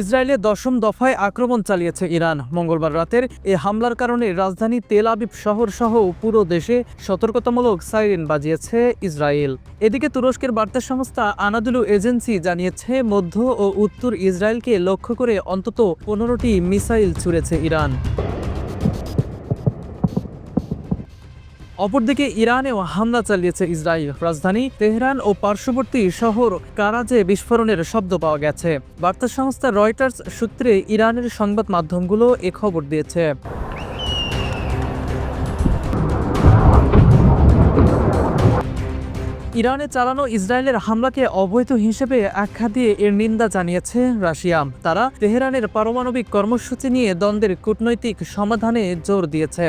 ইসরায়েলে দশম দফায় আক্রমণ চালিয়েছে ইরান। মঙ্গলবার রাতের এ হামলার কারণে রাজধানী তেল আবিব শহর সহ পুরো দেশে সতর্কতামূলক সাইরেন বাজিয়েছে ইসরায়েল। এদিকে তুরস্কের বার্তা সংস্থা আনাদুলু এজেন্সি জানিয়েছে, মধ্য ও উত্তর ইসরায়েলকে লক্ষ্য করে অন্তত পনেরোটি মিসাইল ছুড়েছে ইরান। অপরদিকে ইরানেও হামলা চালিয়েছে ইসরায়েল। রাজধানী তেহরান ও পার্শ্ববর্তী শহর কারাজে বিস্ফোরণের শব্দ পাওয়া গেছে। বার্তা সংস্থা রয়টার্স সূত্রে ইরানের সংবাদ মাধ্যমগুলো এ খবর দিয়েছে। ইরানে চালানো ইসরায়েলের হামলাকে অবৈধ হিসেবে আখ্যা দিয়ে এর নিন্দা জানিয়েছে রাশিয়া। তারা তেহরানের পারমাণবিক কর্মসূচি নিয়ে দ্বন্দ্বের কূটনৈতিক সমাধানে জোর দিয়েছে।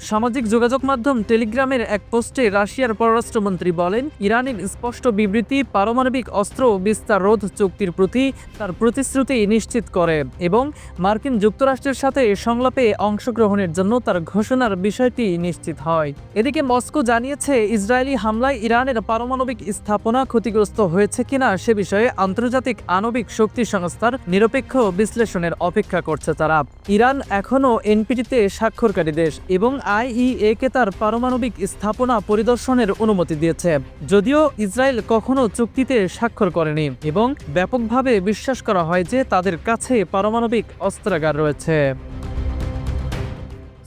সামাজিক যোগাযোগ মাধ্যম টেলিগ্রামের এক পোস্টে রাশিয়ার পররাষ্ট্রমন্ত্রী বলেন, ইরানের স্পষ্ট বিবৃতি পারমাণবিক অস্ত্র বিস্তার রোধ চুক্তির প্রতি তার প্রতিশ্রুতি নিশ্চিত করে এবং মার্কিন যুক্তরাষ্ট্রের সাথে সংলাপে অংশগ্রহণের জন্য তার ঘোষণার বিষয়টি নিশ্চিত হয়। এদিকে মস্কো জানিয়েছে, ইসরায়েলি হামলায় ইরানের পারমাণবিক স্থাপনা ক্ষতিগ্রস্ত হয়েছে কিনা সে বিষয়ে আন্তর্জাতিক আণবিক শক্তি সংস্থার নিরপেক্ষ বিশ্লেষণের অপেক্ষা করছে তারা। ইরান এখনও এনপিটিতে স্বাক্ষরকারী দেশ এবং আইইএ কে তার পারমাণবিক স্থাপনা পরিদর্শনের অনুমতি দিয়েছে। যদিও ইসরায়েল কখনো চুক্তিতে স্বাক্ষর করেনি এবং ব্যাপকভাবে বিশ্বাস করা হয় যে তাদের কাছে পারমাণবিক অস্ত্রাগার রয়েছে।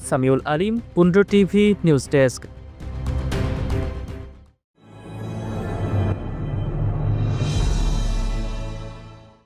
Samiul Alim Pundra TV, news desk.